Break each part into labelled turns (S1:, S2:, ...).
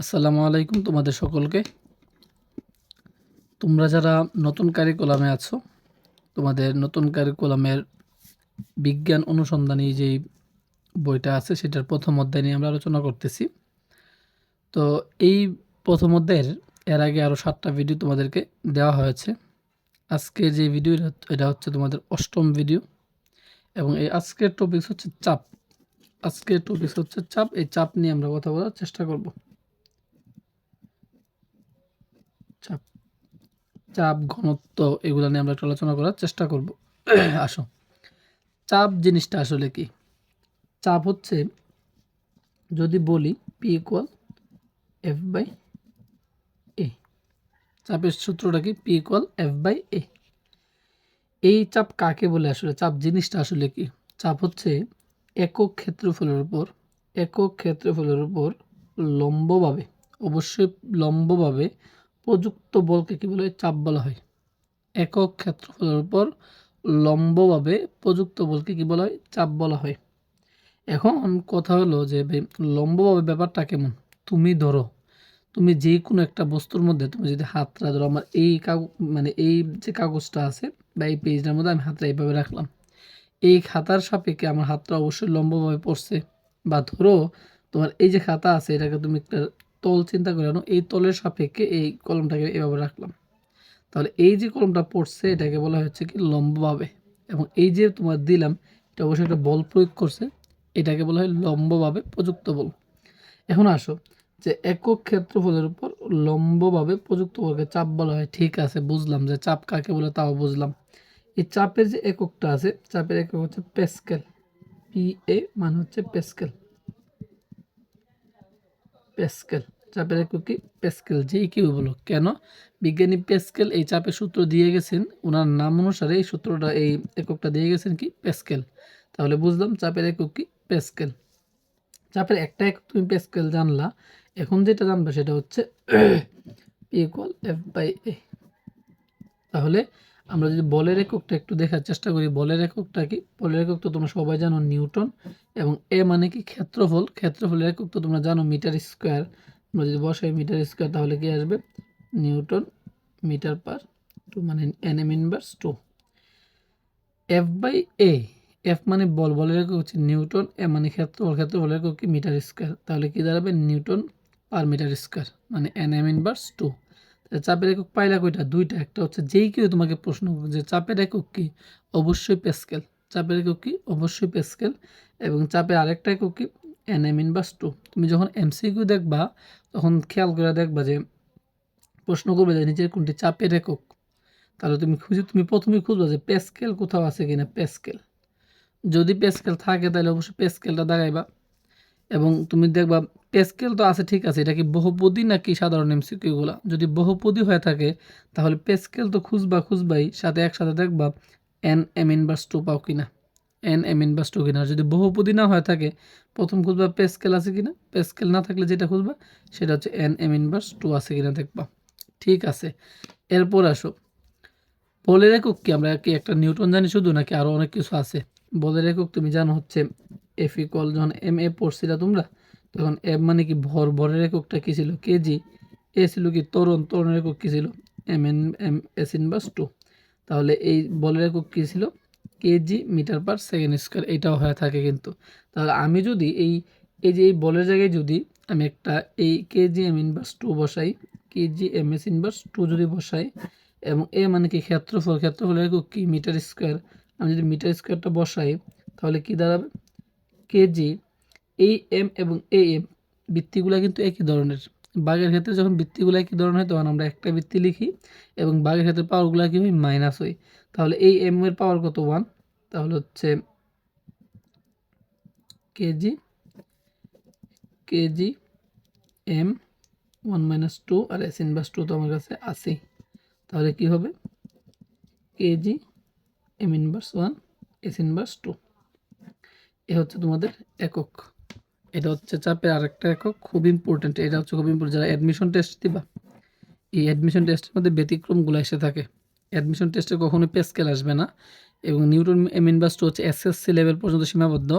S1: আসসালামু আলাইকুম তোমাদের সকলকে। তোমরা যারা নতুন কারিকুলামে আছো, তোমাদের নতুন কারিকুলামের বিজ্ঞান অনুসন্ধানী যেই বইটা আছে, সেটার প্রথম অধ্যায় নিয়ে আমরা আলোচনা করতেছি। তো এই প্রথম অধ্যায়ের, এর আগে আরও সাতটা ভিডিও তোমাদেরকে দেওয়া হয়েছে। আজকে যে ভিডিও এটা হচ্ছে তোমাদের অষ্টম ভিডিও এবং এই আজকের টপিকস হচ্ছে চাপ। আজকের টপিকস হচ্ছে চাপ, এই চাপ নিয়ে আমরা কথা বলার চেষ্টা করব। চাপ চাপ, ঘনত্ব এগুলো নিয়ে আমরা একটু আলোচনা করার চেষ্টা করব। আসো। চাপ জিনিসটা আসলে কি? চাপ হচ্ছে যদি বলি P equal F by A চাপের সূত্রটা কি? P equal F by A এই চাপ কাকে বলে আসলে? চাপ জিনিসটা আসলে কি? চাপ হচ্ছে একক ক্ষেত্রফলের উপর, একক ক্ষেত্রফলের উপর লম্বভাবে, অবশ্যই লম্বভাবে প্রযুক্ত বলকে কী বলা? চাপ বলা হয়। একক ক্ষেত্রফলের উপর লম্বভাবে প্রযুক্ত বলকে কী বলা হয়? চাপ বলা হয়। এখন কথা হলো যে লম্বভাবে ব্যাপারটা কেমন? তুমি ধরো, তুমি যে কোনো একটা বস্তুর মধ্যে তুমি যদি হাতটা ধরো, আমার এই কাগজ মানে এই যে কাগজটা আছে বা এই পেজটার মধ্যে আমি হাতটা এইভাবে রাখলাম, এই খাতার সাপেক্ষে আমার হাতটা অবশ্যই লম্বভাবে পড়ছে। বা ধরো, তোমার এই যে খাতা আছে, এটাকে তুমি একটা তল চিন্তা করে আনো, এই তলের সাপেক্ষে এই কলমটাকে এভাবে রাখলাম। তাহলে এই যে কলমটা পড়ছে, এটাকে বলা হচ্ছে কি লম্বভাবে। এবং এই যে তোমার দিলাম, এটা অবশ্যই একটা বল প্রয়োগ করছে, এটাকে বলা হয় লম্বভাবে প্রযুক্ত বল। এখন আসো, যে একক ক্ষেত্রফলের উপর লম্বভাবে প্রযুক্ত বলকে চাপ বলা হয়। ঠিক আছে, বুঝলাম যে চাপ কাকে বলে তাও বুঝলাম। এই চাপের যে এককটা আছে, চাপের একক হচ্ছে পেস্কেল। পি এ মানে হচ্ছে পেস্কেল। পেস্কেল। চাপের একক কি? পেস্কেল, যেই কেউ বলো কেন? বিজ্ঞানী পেস্কেল এই চাপের সূত্র দিয়ে গেছেন। ওনার নাম অনুসারে এই সূত্রটা, এই এককটা দিয়ে গেছেন কি? পেস্কেল। তাহলে বুঝলাম চাপের একক কি? পেস্কেল। চাপের একটা একক তুমি পেস্কেল জানলা। এখন যেটা জানবে সেটা হচ্ছে P equal F by A. তাহলে আমরা যদি বলের এককটা একটু দেখার চেষ্টা করি। বলের এককটা কি? বলের একক তো তোমরা সবাই জানো, নিউটন। এবং এ মানে কি? ক্ষেত্রফল। ক্ষেত্রফলের একক তো তোমরা জানো, মিটার স্কোয়ার। আমরা যদি বসাই মিটার স্কোয়ার, তাহলে কি আসবে? নিউটন মিটার পার টু মানে N M inverse two. F by A, F মানে বল, বলের একক হচ্ছে নিউটন, এ মানে ক্ষেত্রফল ক্ষেত্রফলের একক কি? Metre square. তাহলে কি দাঁড়াবে? নিউটন পার মিটার স্কোয়ার মানে এন এম ইনভার্স টু। চাপের একক পাইলা কয়টা দুইটা, একটা হচ্ছে যেই কেউ তোমাকে প্রশ্ন করবে যে চাপের একক কি? অবশ্যই পেস্কেল। চাপের একক কি? অবশ্যই পেস্কেল। এবং চাপের আরেকটা একক কি? এন এম ইনভার্স টু তুমি যখন এমসিকিউ দেখবা, তখন খেয়াল করে দেখবা যে প্রশ্ন করবে যে নিচের কোনটি চাপের একক। তাহলে তুমি খুঁজে, তুমি প্রথমে খুঁজবা যে পেস্কেল কোথাও আছে কিনা পেস্কেল যদি পেস্কেল থাকে, তাহলে অবশ্যই পেস্কেলটা দাগাইবা। এবং তুমি দেখবা পেস্কেল তো আছে, ঠিক আছে, এটা কি বহুপদী নাকি সাধারণ এমসিকিউগুলা যদি বহুপদী হয়ে থাকে, তাহলে পেস্কেল তো খুঁজবা, খুঁজবাই, সাথে একসাথে দেখবা এন এম ইনভার্স টু পাও কিনা। এন এম ইনভার্স টু কিনা আর যদি বহুপদী না হয়ে থাকে, প্রথম খুঁজবা পেস্কেল আছে কিনা? পেস্কেল না থাকলে যেটা খুঁজবা, সেটা হচ্ছে এন এম ইনভার্স টু আছে কিনা দেখবা। ঠিক আছে, এরপর আসো। বলের একক কি? আমরা কি একটা নিউটন জানি শুধু, নাকি আরও অনেক কিছু আছে? বলের একক তুমি জানো হচ্ছে এফ ইকল যখন এম এ পড়ছিলা তোমরা, তখন এম মানে কি ভর, ভরের এককটা কী ছিল? কেজি। এ ছিল কি তরুণ তরুণের একক কী ছিল? M N M S inverse two তাহলে এই বলের একক কী ছিল? KG metre per second square এটাও হয়ে থাকে কিন্তু। তাহলে আমি যদি এই এই যে এই বলের জায়গায় যদি আমি একটা এই কেজি এম ইনভার্স টু বসাই, KG M S inverse two যদি বসাই, এবং এ মানে কি ক্ষেত্রফল, ক্ষেত্রফলের একক কি মিটার স্কোয়ার? আমি যদি মিটার স্কোয়ারটা বসাই, তাহলে কি দাঁড়াবে? কেজি এই এম এবং এ এম বৃত্তিগুলো কিন্তু একই ধরনের। বাঘের ক্ষেত্রে যখন বৃত্তিগুলো একই ধরনের হয়, তখন আমরা একটা বৃত্তি লিখি, এবং বাঘের ক্ষেত্রে পাওয়ারগুলো কি হয়? মাইনাস হয়। তাহলে এই এম এর পাওয়ার কত? ওয়ান তাহলে হচ্ছে KG KG M one minus two আর এস ইনভার্স টু তো আমার কাছে আছে তাহলে কি হবে? KG M inverse one S inverse two এ হচ্ছে তোমাদের একক। এটা হচ্ছে চাপের আরেকটা একক, খুব ইম্পর্টেন্ট এটা হচ্ছে খুব ইম্পর্টেন্ট যারা অ্যাডমিশন টেস্ট দিবা, এই অ্যাডমিশন টেস্টের মধ্যে ব্যতিক্রমগুলো এসে থাকে। অ্যাডমিশন টেস্টে কখনোই পে স্কেল আসবে না। এবং নিউটন এম ইনভার্স টু হচ্ছে এসএসসি লেভেল পর্যন্ত সীমাবদ্ধ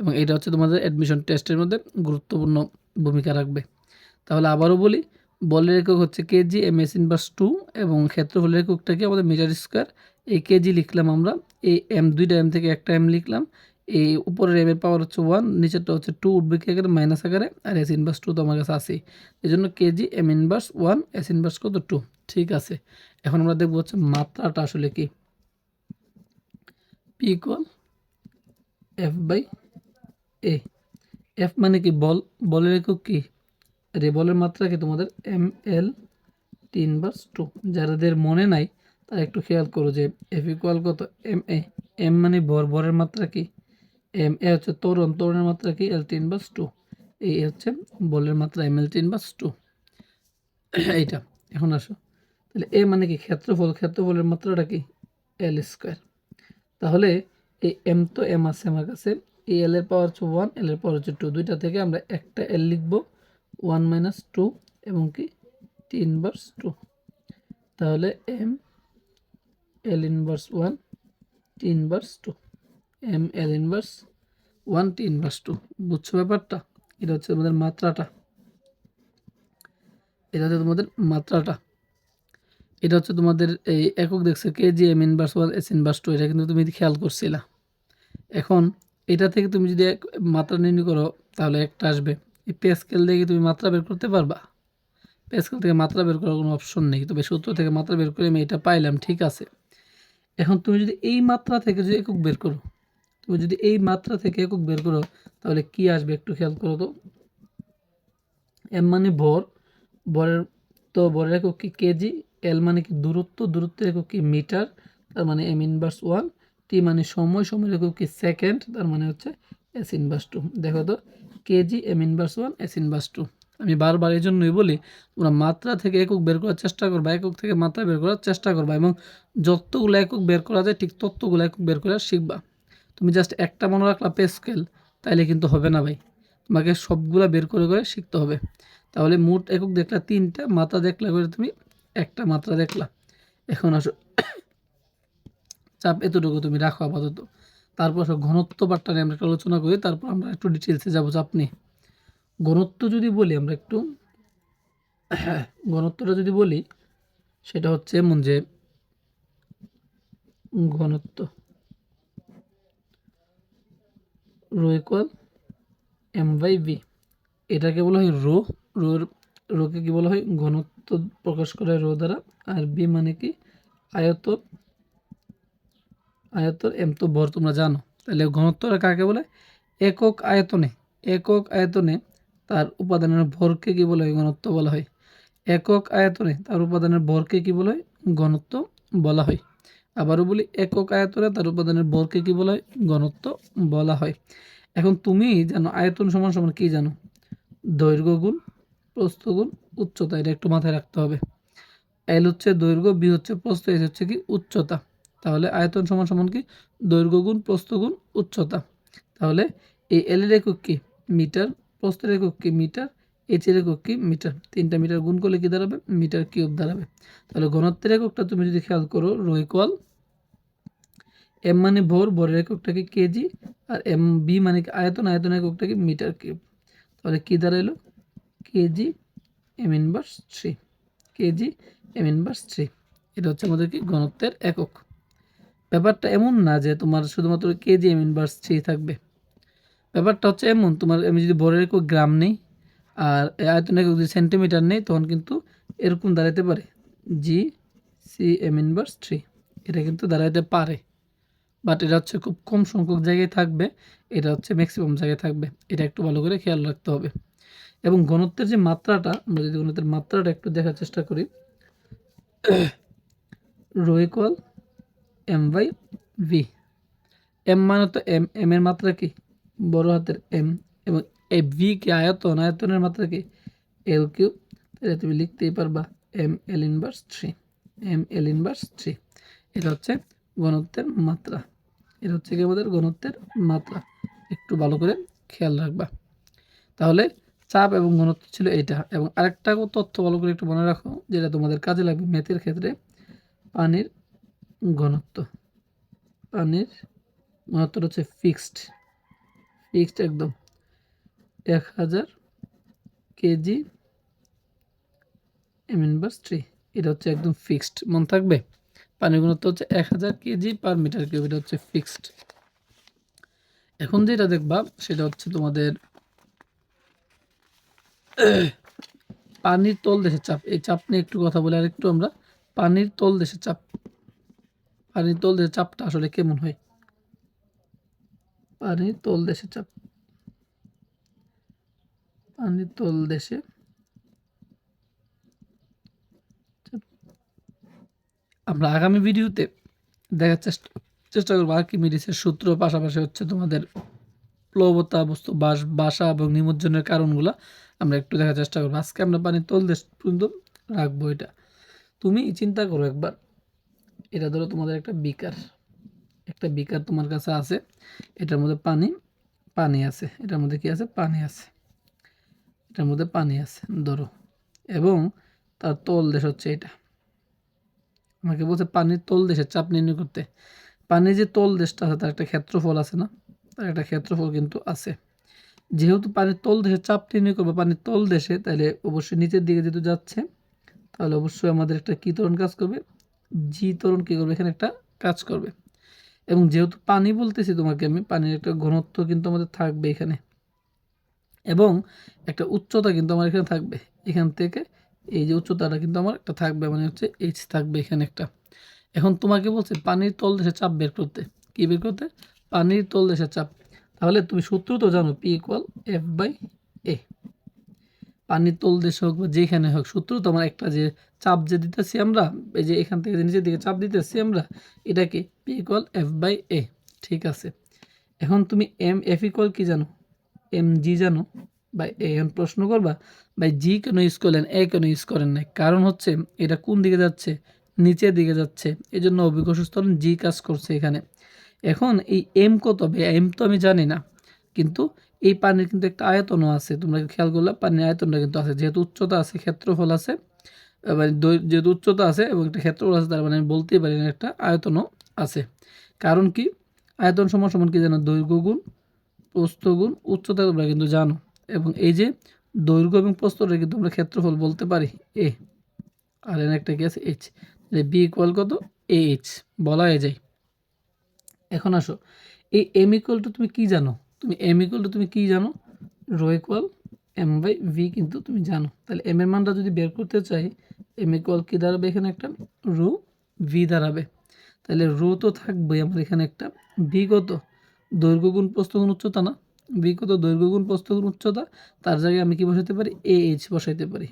S1: এবং এটা হচ্ছে তোমাদের অ্যাডমিশন টেস্টের মধ্যে গুরুত্বপূর্ণ ভূমিকা রাখবে। তাহলে আবারও বলি, বলের একক হচ্ছে KG M S inverse two এবং ক্ষেত্রফলের এককটা কি? আমাদের মিটার স্কোয়ার এই কেজি লিখলাম আমরা, এই এম দুইটা এম থেকে একটা এম লিখলাম, এই উপরের এম এর পাওয়ার হচ্ছে ওয়ান নিচেরটা হচ্ছে টু উঠবে কি আকারে মাইনাস আকারে, আর এস ইনভার্স টু তো আমার কাছে আছেই। এই জন্য KG M inverse one S inverse কত? টু ঠিক আছে। এখন আমরা দেখব হচ্ছে মাত্রাটা আসলে কি। P equal F by A F মানে কি? বল, বলের একক কি? রে বলের মাত্রা কি তোমাদের? এম এল তিন বাস টু যাদের মনে নাই, তারা একটু খেয়াল করো যে এফ ইকুয়াল কত? এম এ এম মানে বর, বরের মাত্রা কি? এম এ হচ্ছে তরুণ, তরুণের মাত্রা কি? এল তিন বাস টু এই হচ্ছে বলের মাত্রা এম এল তিন বাস টু এইটা, এখন আসো। তাহলে এ মানে কি? ক্ষেত্রফল, ক্ষেত্রফলের মাত্রাটা কি? এল স্কোয়ার তাহলে এই এম তো এম আছে আমার কাছে। এই এল এর পাওয়ার হচ্ছে ওয়ান এল এর পাওয়ার হচ্ছে টু দুইটা থেকে আমরা একটা এল লিখব ওয়ান মাইনাস টু এবং কি টি ইনভার্স টু তাহলে M L inverse one T inverse two M L inverse one T inverse two বুঝছ ব্যাপারটা? এটা হচ্ছে তোমাদের মাত্রাটা। এটা হচ্ছে তোমাদের মাত্রাটা। এটা হচ্ছে তোমাদের এই একক দেখছে KG M inverse one S inverse two এটা কিন্তু তুমি খেয়াল করছিলা। এখন এটা থেকে তুমি যদি এক মাত্রা নির্ণয় করো, তাহলে একটা আসবে। এই পে স্কেল দিয়ে তুমি মাত্রা বের করতে পারবা? পে স্কেল থেকে মাত্রা বের করার কোনো অপশন নেই, তবে সূত্র থেকে মাত্রা বের করে আমি এটা পাইলাম, ঠিক আছে। এখন তুমি যদি এই মাত্রা থেকে যদি একক বের করো, তুমি যদি এই মাত্রা থেকে একক বের করো, তাহলে কি আসবে একটু খেয়াল করো তো? এম মানে ভর, ভরের তো ভরের একক কি? কেজি এল মানে কি দূরত্ব দূরত্বের একক কি মিটার, তার মানে এম ইনভার্স ওয়ান, টি মানে সময় সময়ের একক কি সেকেন্ড, তার মানে হচ্ছে এস ইনভার্স টু। দেখো তো, KG M inverse one, S inverse two. আমি বারবার এই জন্যই বলি, তোমরা মাত্রা থেকে একক বের করার চেষ্টা করবা, একক থেকে মাত্রা বের করার চেষ্টা করবা এবং যতগুলো একক বের করা যায়, ঠিক ততগুলো একক বের করে শিখবা। তুমি জাস্ট একটা মনে রাখলা পে স্কেল তাইলে কিন্তু হবে না ভাই। তোমাকে সবগুলা বের করে করে শিখতে হবে। তাহলে মোট একক দেখলা তিনটা, মাত্রা দেখলা করে তুমি একটা মাত্রা দেখলা। এখন আসো। চাপ এতটুকু তুমি রাখো আপাতত। তারপর আসো, ঘনত্ব পাঠটা নিয়ে আমরা একটু আলোচনা করি, তারপর আমরা একটু ডিটেলসে যাব চাপ নিয়ে। ঘনত্ব যদি বলি আমরা একটু, ঘনত্বটা যদি বলি, সেটা হচ্ছে এমন যে ঘনত্ব rho equal M by V এটাকে বলা হয় রো, রোর, রোকে কি বলা হয়? ঘনত্ব প্রকাশ করা রো দ্বারা। আর বি মানে কি? আয়তন আয়তন এম তো ভর তোমরা জানো। তাহলে ঘনত্বটা কাকে বলে? একক আয়তনে। একক আয়তনে তার উপাদানের ভরকে কি বলা? হয় ঘনত্ব বলা হয়। একক আয়তনে তার উপাদানের ভরকে কি বলা? হয় ঘনত্ব বলা হয়। আবারও বলি, একক আয়তনে তার উপাদানের ভরকে কি বলা? হয় ঘনত্ব বলা হয়। এখন তুমি জানো, আয়তন সমান সমান কি জানো? দৈর্ঘ্য গুণ প্রস্থ গুণ উচ্চতা, এটা একটু মাথায় রাখতে হবে। এল হচ্ছে দৈর্ঘ্য বি হচ্ছে প্রস্থ এস হচ্ছে কি উচ্চতা। তাহলে আয়তন সমান সমান কি? দৈর্ঘ্য গুণ প্রস্থ গুণ উচ্চতা। তাহলে এই এল এর একক কি? মিটার, প্রস্থের একক কি? মিটার এইচ এর একক কি? মিটার। তিনটা মিটার গুণ করলে কি দাঁড়াবে? মিটার কিউব দাঁড়াবে। তাহলে ঘনত্বের এককটা তুমি যদি খেয়াল করো, রো ইকুয়াল এম মানে ভর, ভরের এককটা কি? কেজি, আর এম বি মানে আয়তন আয়তন এককটা কি? Metre cube. তাহলে কি দাঁড়াইলো? KG M inverse three KG M inverse three এটা হচ্ছে আমাদের কি ঘনত্বের একক। ব্যাপারটা এমন না যে তোমার শুধুমাত্র কেজি এম ইনভার্স থ্রি থাকবে। ব্যাপারটা হচ্ছে এমন, তোমার আমি যদি বড়ের একক গ্রাম নেই আর আয়তন যদি সেন্টিমিটার নেই, তখন কিন্তু এরকম দাঁড়াইতে পারে। G C M inverse three এটা কিন্তু দাঁড়াইতে পারে। বাট এটা হচ্ছে খুব কম সংখ্যক জায়গায় থাকবে, এটা হচ্ছে ম্যাক্সিমাম জায়গায় থাকবে। এটা একটু ভালো করে খেয়াল রাখতে হবে। এবং ঘনত্বের যে মাত্রাটা, আমরা যদি ঘনত্বের মাত্রাটা একটু দেখার চেষ্টা করি rho equal M by V M মানে তো এম এম এর মাত্রা কি? বড় হাতের এম এবং এই ভি কি আয়তন, আয়তনের মাত্রা কি? এল কিউ তাহলে তুমি লিখতেই পারবা M L inverse three M L inverse three এটা হচ্ছে ঘনত্বের মাত্রা। এটা হচ্ছে কি আমাদের ঘনত্বের মাত্রা। একটু ভালো করে খেয়াল রাখবা। তাহলে চাপ এবং ঘনত্ব ছিল এটা এবং আরেকটা তথ্য ভালো করে একটু মনে রাখো, যেটা তোমাদের কাজে লাগবে ম্যাথের ক্ষেত্রে, পানির ঘনত্ব। পানির ঘনত্বটা হচ্ছে ফিক্সড ফিক্সড একদম। এক হাজার কেজি এম ইনভার্স থ্রি এটা হচ্ছে একদম ফিক্সড মন থাকবে? পানির ঘনত্ব হচ্ছে এক হাজার কেজি পার মিটার কিউব এটা হচ্ছে ফিক্সড এখন যেটা দেখবা, সেটা হচ্ছে তোমাদের পানির তল দেশের চাপ, এই চাপ নিয়ে একটু কথা বলে আর একটু আমরা। পানির তল দেশের চাপ, পানির তল দেশের চাপটা আসলে কেমন হয়? পানির তল দেশের চাপ, পানির তল দেশে আমরা আগামী ভিডিওতে দেখার চেষ্টা চেষ্টা করব আর্কিমিডিসের সূত্র, পাশাপাশি হচ্ছে তোমাদের প্লবতা বস্তু, বাস, বাসা এবং নিমজ্জনের কারণগুলো। আমরা একটু দেখার চেষ্টা করব। আজকে আমরা পানির তল দেশ পর্যন্ত রাখব এটা। তুমি চিন্তা করো একবার। এটা ধরো তোমাদের একটা বিকার। একটা বিকার তোমার কাছে আছে। এটার মধ্যে পানি পানি আছে। এটার মধ্যে কি আছে? পানি আছে। এটার মধ্যে পানি আছে, ধরো। এবং তার তল দেশ হচ্ছে এটা। আমাকে বলছে পানির তল দেশের চাপ নির্ণয় করতে। পানির যে তল দেশটা আছে, তার একটা ক্ষেত্রফল আছে না? তার একটা ক্ষেত্রফল কিন্তু আছে। যেহেতু পানির তল দেশে চাপ নির্ণয় করবে, পানির তল দেশে, তাহলে অবশ্যই নিচের দিকে যেহেতু যাচ্ছে, তাহলে অবশ্যই আমাদের একটা কী তরণ কাজ করবে? জি তরণ কী করবে? এখানে একটা কাজ করবে। এবং যেহেতু পানি বলতেছি তোমাকে আমি, পানির একটা ঘনত্ব কিন্তু আমাদের থাকবে এখানে। এবং একটা উচ্চতা কিন্তু আমার এখানে থাকবে। এখান থেকে এই যে উচ্চতাটা কিন্তু আমার একটা থাকবে মানে হচ্ছে এইচ থাকবে এখানে একটা। এখন তোমাকে বলছে, পানির তল দেশে চাপ বের করতে। কী বের করতে? পানির তল দেশে চাপ তাহলে তুমি সূত্র তো জানো P equal F by A পানির তল দেশে হোক বা যেখানে হোক, সূত্র তো আমার একটা যে চাপ যে দিতেছি আমরা, এই যে এখান থেকে যে নিচের দিকে চাপ দিতেছি আমরা, এটাকে P equal F by A ঠিক আছে? এখন তুমি এম এফ ইকুয়াল কি জানো? এম জি জানো? বা এখন প্রশ্ন করবা, ভাই জি কেন ইউজ করলেন এ কেন ইউজ করেন নাই? কারণ হচ্ছে এটা কোন দিকে যাচ্ছে? নিচের দিকে যাচ্ছে। এই জন্য অভিজ্ঞ জি কাজ করছে এখানে। এখন এই এম কত হবে এম তো আমি জানি না। কিন্তু এই পানির কিন্তু একটা আয়তনও আছে। তোমরা খেয়াল করলে পানির আয়তনটা কিন্তু আছে। যেহেতু উচ্চতা আছে, ক্ষেত্রফল আছে দৈ- যেহেতু উচ্চতা আছে এবং একটা ক্ষেত্রফল আছে, তার মানে আমি বলতেই পারি না একটা আয়তনও আছে। কারণ কি? আয়তন সমান সমান কি জানো? দৈর্ঘ্য গুণ, প্রস্থ গুণ, উচ্চতা তোমরা কিন্তু জানো। এবং এই যে দৈর্ঘ্য এবং প্রস্থটা কিন্তু আমরা ক্ষেত্রফল বলতে পারি। এ, আর এর একটা কি আছে? এইচ বি ইকুয়াল কত? এইচ বলা হয়ে যায়। এখন আসো। এই এম ইকুয়াল টু তুমি কি জানো? তুমি এম ইকুয়াল টু তুমি কি জানো? Rho equal M by V কিন্তু তুমি জানো। তাহলে এম এর মানটা যদি বের করতে চাই এম ইকুয়াল কি দাঁড়াবে এখানে একটা? রো ভি দাঁড়াবে। তাহলে রো তো থাকবেই আমার এখানে একটা। ভি কত? দৈর্ঘ্য গুণ প্রস্থ গুণ উচ্চতা না? ভি কত? দৈর্ঘ্য গুণ প্রস্থ গুণ উচ্চতা। তার জায়গায় আমি কি বসাইতে পারি? এ এইচ বসাইতে পারি।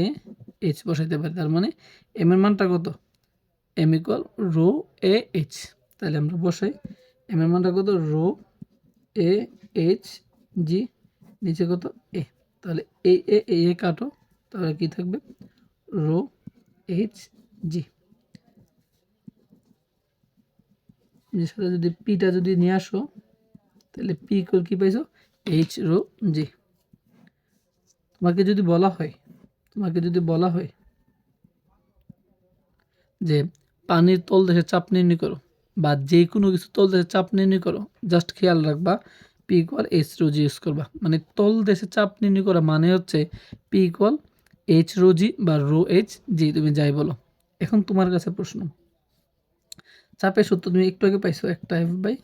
S1: এ এইচ বসাইতে পারি। তার মানে এম এর মানটা কত? M equal rho A H তাহলে আমরা বসাই। এম এর মানটা কত? রো, এ, এইচ, জি, নিচে কত? এ। তাহলে এ এ এ কাটো, তাহলে কি থাকবে? Rho, H, G. সাথে যদি পিটা যদি নিয়ে আসো, তাহলে পি ইকুয়াল কি পাইছো? H rho, G. তোমাকে যদি বলা হয়, তোমাকে যদি বলা হয় যে পানির তল দেশে চাপ নির্ণয় করো বা যে কোনো কিছু তল দেশে চাপ নির্ণয় করো। জাস্ট খেয়াল রাখবা P equal H rho G use করবা। মানে তল দেশে চাপ নির্ণয় করা মানে হচ্ছে P equal H rho G বা রো এইচ জি তুমি যাই বলো। এখন তোমার কাছে প্রশ্ন। চাপের সূত্র তুমি একটু আগে পাইছো, একটা এফ বাই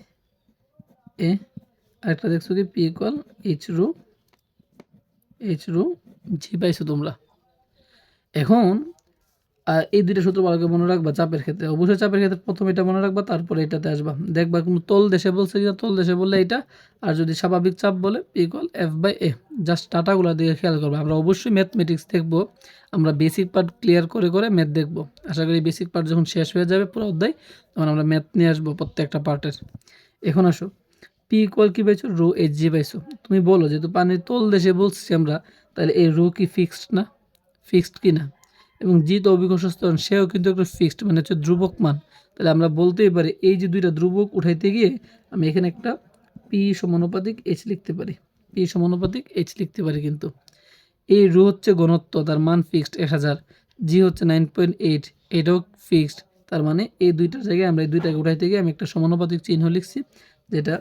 S1: এ আরেকটা দেখছ কি? P equal H rho H rho G পাইছো তোমরা। এখন এই দুইটা সূত্র ভালো করে মনে রাখবা চাপের ক্ষেত্রে। অবশ্যই চাপের ক্ষেত্রে প্রথম এটা মনে রাখবা, তারপরে এটাতে আসবা। দেখবা কোনো তল দেশে বলছে কিনা, তল দেশে বললে এটা, আর যদি স্বাভাবিক চাপ বলে equal F by A just টাটাগুলো দিকে খেয়াল করবে। আমরা অবশ্যই ম্যাথমেটিক্স দেখব, আমরা বেসিক পার্ট ক্লিয়ার করে করে ম্যাথ দেখব। আশা করি বেসিক পার্ট যখন শেষ হয়ে যাবে পুরো অধ্যায়, তখন আমরা ম্যাথ নিয়ে আসব প্রত্যেকটা পার্টের এখন আসো পি ইকুয়াল কি পাইছো? রো এইচ জি পাইছো। তুমি বলো, যেহেতু পানির তল দেশে বলছি আমরা, তাহলে এই রো কি ফিক্সড না? ফিক্সড কি না এবং জি তো অভিকর্ষস্তরণ সেও কিন্তু একটা ফিক্সড মানে হচ্ছে ধ্রুবক মান। তাহলে আমরা বলতেই পারি, এই যে দুইটা ধ্রুবক উঠাইতে গিয়ে আমি এখানে একটা পি সমানুপাতিক এইচ লিখতে পারি। পি সমানুপাতিক এইচ লিখতে পারি কিন্তু। এই রু হচ্ছে ঘনত্ব, তার মান ফিক্সড এক হাজার জি হচ্ছে নাইন পয়েন্ট এইট এটাও ফিক্সড তার মানে এই দুইটার জায়গায় আমরা এই দুইটাকে উঠাইতে গিয়ে আমি একটা সমানুপাতিক চিহ্ন লিখছি, যেটা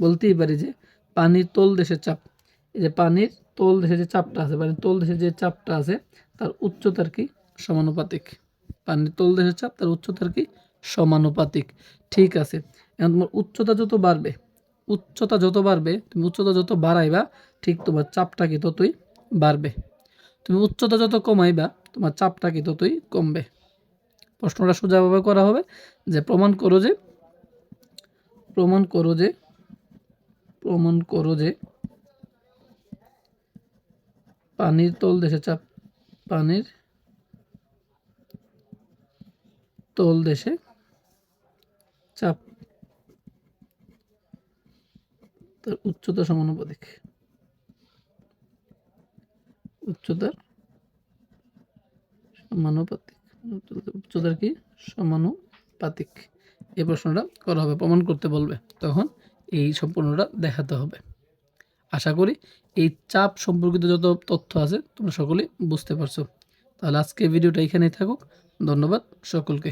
S1: বলতেই পারি যে পানির তল দেশের চাপ। এই যে পানির তল দেশে যে চাপটা আছে, পানির তল দেশে যে চাপটা আছে, তার উচ্চতার কি? সমানুপাতিক। পানির তলদেশের চাপ, তার উচ্চতার কি? সমানুপাতিক। ঠিক আছে। এখন তোমার উচ্চতা যত বাড়বে, উচ্চতা যত বাড়বে, তুমি উচ্চতা যত বাড়াইবা, ঠিক তোমার চাপটা কি ততই বাড়বে। তুমি উচ্চতা যত কমাইবা, তোমার চাপটা কি ততই কমবে। প্রশ্নটা সোজাভাবে করা হবে যে, প্রমাণ করো যে, প্রমাণ করো যে, প্রমাণ করো যে, পানির তল দেশে চাপ, পানির তল দেশে। চাপ। তার উচ্চতা সমানুপাতিক উচ্চতার সমানুপাতিক। উচ্চতার কি? সমানুপাতিক। এই প্রশ্নটা করা হবে, প্রমাণ করতে বলবে। তখন এই সম্পূর্ণটা দেখাতে হবে। আশা করি এই চাপ সম্পর্কিত যত তথ্য আছে তোমরা সকলেই বুঝতে পারছ। তাহলে আজকে ভিডিওটা এখানেই থাকুক। ধন্যবাদ সকলকে।